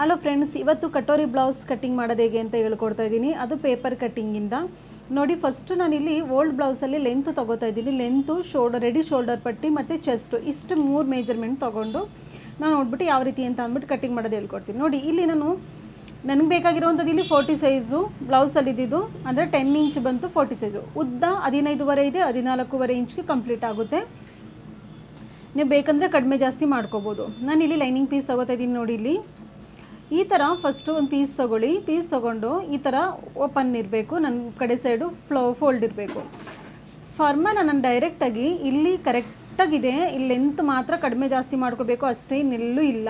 Hello friends ಇವತ್ತು katori blouse cutting ಮಾಡೋದು ಹೇಗೆ ಅಂತ ಹೇಳ್ಕೊಡ್ತಾ ಇದ್ದೀನಿ. ಅದು ಪೇಪರ್ ಕಟ್ಟಿಂಗಿಂದ ನೋಡಿ ಫಸ್ಟು ನಾನಿಲ್ಲಿ ಓಲ್ಡ್ ಬ್ಲೌಸಲ್ಲಿ ಲೆಂತ್ ತೊಗೋತಾ ಇದ್ದೀನಿ. ಲೆಂತು ಶೋಲ್ಡರ್ ರೆಡಿ ಶೋಲ್ಡರ್ ಪಟ್ಟಿ ಮತ್ತು ಚೆಸ್ಟು ಇಷ್ಟು ಮೂರು ಮೇಜರ್ಮೆಂಟ್ ತೊಗೊಂಡು ನಾನು ನೋಡ್ಬಿಟ್ಟು ಯಾವ ರೀತಿ ಅಂತ ಅಂದ್ಬಿಟ್ಟು ಕಟ್ಟಿಂಗ್ ಮಾಡೋದು ಹೇಳ್ಕೊಡ್ತೀನಿ. ನೋಡಿ, ಇಲ್ಲಿ ನಾನು ನನಗೆ ಬೇಕಾಗಿರುವಂಥದ್ದು ಇಲ್ಲಿ ಫೋರ್ಟಿ ಸೈಜು ಬ್ಲೌಸಲ್ಲಿ ಇದ್ದಿದ್ದು. ಅಂದರೆ ಟೆನ್ ಇಂಚ್ ಬಂತು ಫೋರ್ಟಿ ಸೈಜು ಉದ್ದ ಹದಿನೈದುವರೆ ಇದೆ, ಹದಿನಾಲ್ಕೂವರೆ ಇಂಚ್ಗೆ ಕಂಪ್ಲೀಟ್ ಆಗುತ್ತೆ. ನೀವು ಬೇಕಂದರೆ ಕಡಿಮೆ ಜಾಸ್ತಿ ಮಾಡ್ಕೋಬೋದು. ನಾನು ಇಲ್ಲಿ ಲೈನಿಂಗ್ ಪೀಸ್ ತೊಗೋತಾ ಇದ್ದೀನಿ ನೋಡಿ ಇಲ್ಲಿ. ಈ ಥರ ಫಸ್ಟು ಒಂದು ಪೀಸ್ ತೊಗೊಳ್ಳಿ. ಪೀಸ್ ತೊಗೊಂಡು ಈ ಥರ ಓಪನ್ ಇರಬೇಕು. ನನ್ನ ಕಡೆ ಸೈಡು ಫ್ಲೋ ಫೋಲ್ಡ್ ಇರಬೇಕು. ಫರ್ಮನ ನಾನು ಡೈರೆಕ್ಟಾಗಿ ಇಲ್ಲಿ ಕರೆಕ್ಟಾಗಿದೆ ಇಲ್ಲಿ ಲೆಂತ್ ಮಾತ್ರ ಕಡಿಮೆ ಜಾಸ್ತಿ ಮಾಡ್ಕೋಬೇಕು. ಅಷ್ಟೇ ಇನ್ನೆಲ್ಲೂ ಇಲ್ಲ.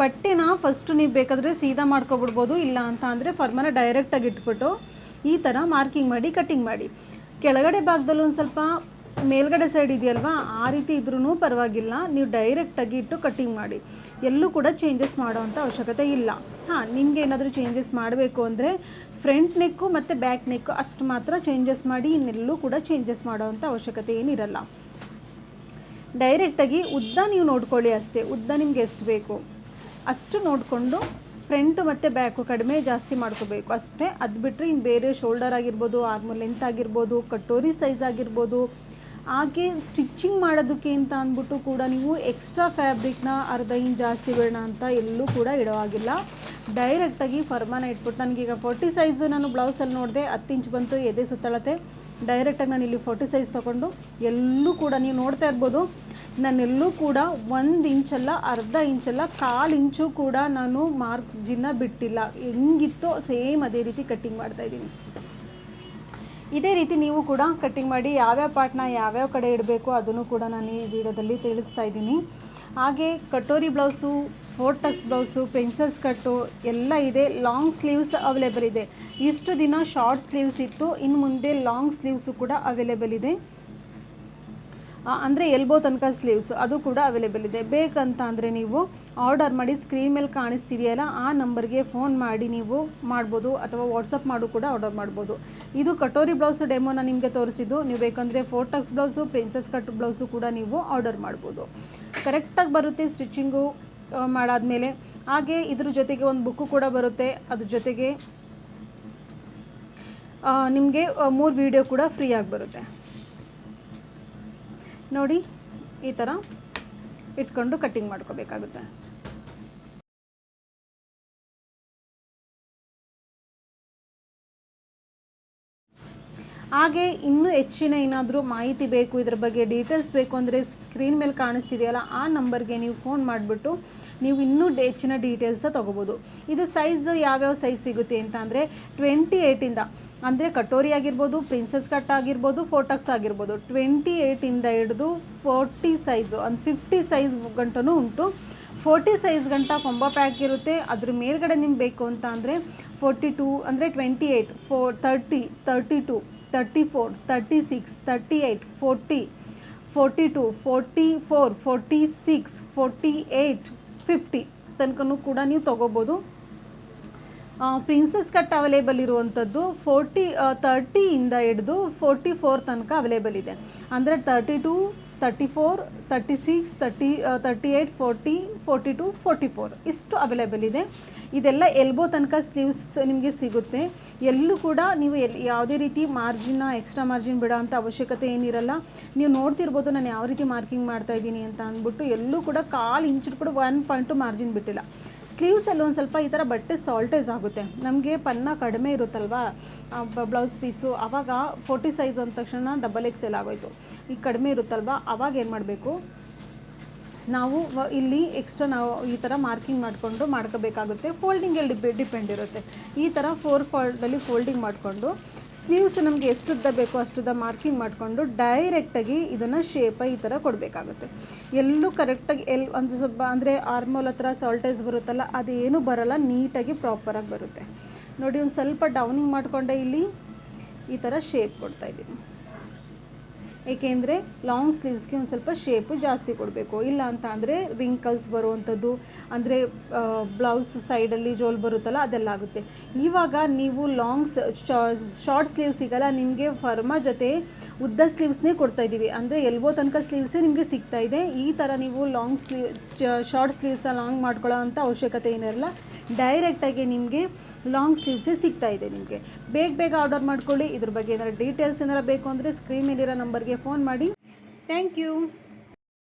ಬಟ್ಟೆನ ಫಸ್ಟು ನೀವು ಬೇಕಾದರೆ ಸೀದಾ ಮಾಡ್ಕೊಬಿಡ್ಬೋದು. ಇಲ್ಲ ಅಂತ ಅಂದರೆ ಫರ್ಮನ ಡೈರೆಕ್ಟಾಗಿ ಇಟ್ಬಿಟ್ಟು ಈ ಥರ ಮಾರ್ಕಿಂಗ್ ಮಾಡಿ ಕಟ್ಟಿಂಗ್ ಮಾಡಿ. ಕೆಳಗಡೆ ಭಾಗದಲ್ಲೂ ಒಂದು ಸ್ವಲ್ಪ ಮೇಲ್ಗಡೆ ಸೈಡ್ ಇದೆಯಲ್ವಾ? ಆ ರೀತಿ ಇದ್ರೂ ಪರವಾಗಿಲ್ಲ. ನೀವು ಡೈರೆಕ್ಟಾಗಿ ಇಟ್ಟು ಕಟ್ಟಿಂಗ್ ಮಾಡಿ. ಎಲ್ಲೂ ಕೂಡ ಚೇಂಜಸ್ ಮಾಡೋವಂಥ ಅವಶ್ಯಕತೆ ಇಲ್ಲ. ಹಾಂ, ನಿಮ್ಗೆ ಏನಾದರೂ ಚೇಂಜಸ್ ಮಾಡಬೇಕು ಅಂದರೆ ಫ್ರಂಟ್ ನೆಕ್ಕು ಮತ್ತು ಬ್ಯಾಕ್ ನೆಕ್ಕು ಅಷ್ಟು ಮಾತ್ರ ಚೇಂಜಸ್ ಮಾಡಿ, ಇನ್ನೆಲ್ಲೂ ಕೂಡ ಚೇಂಜಸ್ ಮಾಡೋವಂಥ ಅವಶ್ಯಕತೆ ಏನಿರಲ್ಲ. ಡೈರೆಕ್ಟಾಗಿ ಉದ್ದ ನೀವು ನೋಡ್ಕೊಳ್ಳಿ ಅಷ್ಟೇ. ಉದ್ದ ನಿಮ್ಗೆ ಎಷ್ಟು ಬೇಕು? ಅಷ್ಟು ನೋಡಿಕೊಂಡು ಫ್ರಂಟು ಮತ್ತು ಬ್ಯಾಕು ಕಡಿಮೆ ಜಾಸ್ತಿ ಮಾಡ್ಕೋಬೇಕು. ಅಷ್ಟೇ. ಅದು ಬಿಟ್ಟರೆ ಇನ್ನು ಬೇರೆ ಶೋಲ್ಡರ್ ಆಗಿರ್ಬೋದು ಆರ್ಮು ಲೆಂತ್ ಆಗಿರ್ಬೋದು, ಕಟೋರಿ ಸೈಜ್ ಆಗಿರ್ಬೋದು ಹಾಗೆ ಸ್ಟಿಚ್ಚಿಂಗ್ ಮಾಡೋದಕ್ಕೆ ಅಂತ ಅಂದ್ಬಿಟ್ಟು ಕೂಡ ನೀವು ಎಕ್ಸ್ಟ್ರಾ ಫ್ಯಾಬ್ರಿಕ್ನ ಅರ್ಧ ಇಂಚ್ ಜಾಸ್ತಿ ಬೇಡ ಅಂತ ಎಲ್ಲೂ ಕೂಡ ಇಡೋ ಹಾಗಿಲ್ಲ. ಡೈರೆಕ್ಟಾಗಿ ಫರ್ಮಾನ ಇಟ್ಬಿಟ್ಟು ನನಗೀಗ ಫೋರ್ಟಿ ಸೈಜು ನಾನು ಬ್ಲೌಸಲ್ಲಿ ನೋಡಿದೆ, ಹತ್ತು ಇಂಚ್ ಬಂತು, ಎದೆ ಸುತ್ತಳತೆ ಡೈರೆಕ್ಟಾಗಿ ನಾನು ಇಲ್ಲಿ ಫೋರ್ಟಿ ಸೈಜ್ ತೊಗೊಂಡು ಎಲ್ಲೂ ಕೂಡ ನೀವು ನೋಡ್ತಾ ಇರ್ಬೋದು. ನಾನೆಲ್ಲೂ ಕೂಡ ಒಂದು ಇಂಚಲ್ಲ ಅರ್ಧ ಇಂಚಲ್ಲ ಕಾಲು ಇಂಚು ಕೂಡ ನಾನು ಮಾರ್ಜಿನ ಬಿಟ್ಟಿಲ್ಲ. ಹೆಂಗಿತ್ತೋ ಸೇಮ್ ಅದೇ ರೀತಿ ಕಟ್ಟಿಂಗ್ ಮಾಡ್ತಾಯಿದ್ದೀನಿ ಇದೇ ರೀತಿ ನೀವು ಕೂಡ ಕಟ್ಟಿಂಗ್ ಮಾಡಿ ಯಾವ್ಯಾವ ಪಾರ್ಟ್ನ ಯಾವ್ಯಾವ ಕಡೆ ಇಡಬೇಕು ಅದನ್ನು ಕೂಡ ನಾನು ಈ ವಿಡಿಯೋದಲ್ಲಿ ತಿಳಿಸ್ತಾ ಇದ್ದೀನಿ. ಹಾಗೆ katori blouse four tucks blouse pencils ಕಟ್ಟು ಎಲ್ಲ ಇದೆ. ಲಾಂಗ್ ಸ್ಲೀವ್ಸ್ ಅವೈಲೇಬಲ್ ಇದೆ. ಇಷ್ಟು ದಿನ ಶಾರ್ಟ್ ಸ್ಲೀವ್ಸ್ ಇತ್ತು. ಇನ್ನು ಮುಂದೆ ಲಾಂಗ್ ಸ್ಲೀವ್ಸು ಕೂಡ ಅವೈಲೇಬಲ್ ಇದೆ. ಅಂದರೆ ಎಲ್ಬೋ ತನಕ ಸ್ಲೀವ್ಸ್ ಅದು ಕೂಡ ಅವೈಲೇಬಲ್ ಇದೆ. ಬೇಕಂತ ಅಂದರೆ ನೀವು ಆರ್ಡರ್ ಮಾಡಿ ಸ್ಕ್ರೀನ್ ಮೇಲೆ ಕಾಣಿಸ್ತಿದೆಯಲ್ಲ, ಆ ನಂಬರ್ಗೆ ಫೋನ್ ಮಾಡಿ ನೀವು ಮಾಡ್ಬೋದು ಅಥವಾ ವಾಟ್ಸಪ್ ಮಾಡು ಕೂಡ ಆರ್ಡರ್ ಮಾಡ್ಬೋದು. ಇದು ಕಟೋರಿ ಬ್ಲೌಸ್ ಡೆಮೋನ ನಿಮಗೆ ತೋರಿಸಿದ್ದು. ನೀವು ಬೇಕಂದರೆ four tucks blouse princess cut blouse ಕೂಡ ನೀವು ಆರ್ಡರ್ ಮಾಡ್ಬೋದು. ಕರೆಕ್ಟಾಗಿ ಬರುತ್ತೆ ಸ್ಟಿಚಿಂಗು ಮಾಡಾದಮೇಲೆ. ಹಾಗೆ ಇದ್ರ ಜೊತೆಗೆ ಒಂದು ಬುಕ್ಕು ಕೂಡ ಬರುತ್ತೆ. ಅದ್ರ ಜೊತೆಗೆ ನಿಮಗೆ ಮೂರು ವೀಡಿಯೋ ಕೂಡ ಫ್ರೀಯಾಗಿ ಬರುತ್ತೆ. ನೋಡಿ ಈ ಥರ ಇಟ್ಕೊಂಡು ಕಟ್ಟಿಂಗ್ ಮಾಡ್ಕೋಬೇಕಾಗುತ್ತೆ. ಹಾಗೆ ಇನ್ನೂ ಹೆಚ್ಚಿನ ಏನಾದರೂ ಮಾಹಿತಿ ಬೇಕು, ಇದ್ರ ಬಗ್ಗೆ ಡೀಟೇಲ್ಸ್ ಬೇಕು ಅಂದರೆ ಸ್ಕ್ರೀನ್ ಮೇಲೆ ಕಾಣಿಸ್ತಿದೆಯಲ್ಲ, ಆ ನಂಬರ್ಗೆ ನೀವು ಫೋನ್ ಮಾಡಿಬಿಟ್ಟು ನೀವು ಇನ್ನೂ ಹೆಚ್ಚಿನ ಡೀಟೇಲ್ಸ ತೊಗೋಬೋದು. ಇದು ಸೈಜ್ ಯಾವ್ಯಾವ ಸೈಜ್ ಸಿಗುತ್ತೆ ಅಂತ ಅಂದರೆ ಟ್ವೆಂಟಿ ಏಯ್ಟಿಂದ ಅಂದರೆ ಕಟೋರಿ ಆಗಿರ್ಬೋದು ಪ್ರಿನ್ಸಸ್ ಕಟ್ ಆಗಿರ್ಬೋದು ಫೋಟಕ್ಸ್ ಆಗಿರ್ಬೋದು. ಟ್ವೆಂಟಿ ಏಯ್ಟಿಂದ ಹಿಡಿದು ಫೋರ್ಟಿ ಸೈಜು ಒಂದು ಫಿಫ್ಟಿ ಸೈಜ್ ಗಂಟನೂ ಉಂಟು. ಫೋರ್ಟಿ ಸೈಜ್ ಗಂಟ ಕೊಂಬ ಪ್ಯಾಕ್ ಇರುತ್ತೆ. ಅದ್ರ ಮೇಲ್ಗಡೆ ನಿಮ್ಗೆ ಬೇಕು ಅಂತ ಅಂದರೆ ಫೋರ್ಟಿ ಟೂ ಅಂದರೆ ಟ್ವೆಂಟಿ ಏಯ್ಟ್ ಫೋ thirty thirty two thirty four thirty six thirty eight forty forty two forty four forty six forty eight fifty ತನಕನೂ ಕೂಡ ನೀವು ತೊಗೋಬೋದು. ಪ್ರಿನ್ಸಸ್ ಕಟ್ ಅವೈಲೇಬಲ್ ಇರುವಂಥದ್ದು ಫೋರ್ಟಿ ತರ್ಟಿಯಿಂದ ಹಿಡಿದು ಫೋರ್ಟಿ ಫೋರ್ ತನಕ ಅವೈಲೇಬಲ್ ಇದೆ. ಅಂದರೆ thirty two thirty four thirty six thirty thirty eight forty forty two forty four ಇಷ್ಟು ಅವೈಲೇಬಲ್ ಇದೆ. ಇದೆಲ್ಲ ಎಲ್ಬೋ ತನಕ ಸ್ಲೀವ್ಸ್ ನಿಮಗೆ ಸಿಗುತ್ತೆ. ಎಲ್ಲೂ ಕೂಡ ನೀವು ಎಲ್, ಯಾವುದೇ ರೀತಿ ಮಾರ್ಜಿನ್ನ ಎಕ್ಸ್ಟ್ರಾ ಮಾರ್ಜಿನ್ ಬಿಡೋ ಅಂಥ ಅವಶ್ಯಕತೆ ಏನಿರಲ್ಲ. ನೀವು ನೋಡ್ತಿರ್ಬೋದು ನಾನು ಯಾವ ರೀತಿ ಮಾರ್ಕಿಂಗ್ ಮಾಡ್ತಾ ಇದ್ದೀನಿ ಅಂತ ಅಂದ್ಬಿಟ್ಟು ಎಲ್ಲೂ ಕೂಡ ಕಾಲು ಇಂಚು ಕೂಡ ಒನ್ ಪಾಯಿಂಟು ಮಾರ್ಜಿನ್ ಬಿಟ್ಟಿಲ್ಲ. ಸ್ಲೀವ್ಸಲ್ಲಿ ಒಂದು ಸ್ವಲ್ಪ ಈ ಥರ ಬಟ್ಟೆ ಸಾಲ್ಟೇಜ್ ಆಗುತ್ತೆ. ನಮಗೆ ಪನ್ನ ಕಡಿಮೆ ಇರುತ್ತಲ್ವಾ? ಬ್ಲೌಸ್ ಪೀಸು ಆವಾಗ ಫೋರ್ಟಿ ಸೈಜ್ ಅಂದ ತಕ್ಷಣ ಡಬಲ್ ಎಕ್ಸ್ ಎಲ್ ಆಗೋಯ್ತು. ಈಗ ಕಡಿಮೆ ಇರುತ್ತಲ್ವಾ? ಆವಾಗ ಏನು ಮಾಡಬೇಕು? ನಾವು ಇಲ್ಲಿ ಎಕ್ಸ್ಟ್ರಾ ನಾವು ಈ ಥರ ಮಾರ್ಕಿಂಗ್ ಮಾಡಿಕೊಂಡು ಮಾಡ್ಕೋಬೇಕಾಗುತ್ತೆ. ಫೋಲ್ಡಿಂಗಲ್ಲಿ ಡಿಪೆ ಡಿಪೆಂಡ್ ಇರುತ್ತೆ. ಈ ಥರ ಫೋರ್ ಫೋಲ್ಡಲ್ಲಿ ಫೋಲ್ಡಿಂಗ್ ಮಾಡಿಕೊಂಡು ಸ್ಲೀವ್ಸ್ ನಮಗೆ ಎಷ್ಟುದ್ದ ಬೇಕೋ ಅಷ್ಟುದ್ದ ಮಾರ್ಕಿಂಗ್ ಮಾಡಿಕೊಂಡು ಡೈರೆಕ್ಟಾಗಿ ಇದನ್ನು ಶೇಪ ಈ ಥರ ಕೊಡಬೇಕಾಗುತ್ತೆ. ಎಲ್ಲೂ ಕರೆಕ್ಟಾಗಿ ಎಲ್ ಒಂದು ಸ್ವಲ್ಪ ಅಂದರೆ ಆರ್ಮೋಲ್ ಹತ್ರ ಸಾಲ್ಟೇಜ್ ಬರುತ್ತಲ್ಲ, ಅದೇನು ಬರಲ್ಲ, ನೀಟಾಗಿ ಪ್ರಾಪರಾಗಿ ಬರುತ್ತೆ. ನೋಡಿ ಒಂದು ಸ್ವಲ್ಪ ಡೌನಿಂಗ್ ಮಾಡಿಕೊಂಡೆ ಇಲ್ಲಿ ಈ ಥರ ಶೇಪ್ ಕೊಡ್ತಾಯಿದ್ದೀನಿ ಏಕೆಂದರೆ ಲಾಂಗ್ ಸ್ಲೀವ್ಸ್ಗೆ ಒಂದು ಸ್ವಲ್ಪ ಶೇಪ್ ಜಾಸ್ತಿ ಕೊಡಬೇಕು. ಇಲ್ಲ ಅಂತ ಅಂದರೆ ರಿಂಕಲ್ಸ್ ಬರುವಂಥದ್ದು, ಅಂದರೆ ಬ್ಲೌಸ್ ಸೈಡಲ್ಲಿ ಜೋಲ್ ಬರುತ್ತಲ್ಲ, ಅದೆಲ್ಲ ಆಗುತ್ತೆ. ಇವಾಗ ನೀವು ಲಾಂಗ್ಸ್ ಶಾರ್ಟ್ ಸ್ಲೀವ್ ಸಿಗಲ್ಲ, ನಿಮಗೆ ಫರ್ಮ ಜೊತೆ ಉದ್ದ ಸ್ಲೀವ್ಸ್ನೇ ಕೊಡ್ತಾ ಇದ್ದೀವಿ ಅಂದರೆ ಎಲ್ಬೋ ತನಕ ಸ್ಲೀವ್ಸೇ ನಿಮಗೆ ಸಿಗ್ತಾ ಇದೆ. ಈ ಥರ ನೀವು ಲಾಂಗ್ ಸ್ಲೀವ್ ಶಾರ್ಟ್ ಸ್ಲೀವ್ಸ್ನ ಲಾಂಗ್ ಮಾಡ್ಕೊಳ್ಳೋ ಅಂಥ ಅವಶ್ಯಕತೆ ಏನಿರಲ್ಲ ಡೈರೆಕ್ಟಾಗಿ ನಿಮಗೆ ಲಾಂಗ್ ಸ್ಲೀವ್ಸೇ ಸಿಗ್ತಾ ಇದೆ ನಿಮಗೆ. ಬೇಗ ಬೇಗ ಆರ್ಡರ್ ಮಾಡ್ಕೊಳ್ಳಿ. ಇದ್ರ ಬಗ್ಗೆ ಏನಾರ ಡೀಟೇಲ್ಸ್ ಏನಾರು ಬೇಕು ಅಂದರೆ ಸ್ಕ್ರೀನ್ ಮೇಲಿರೋ ನಂಬರ್ಗೆ ಫೋನ್ ಮಾಡಿ. Thank you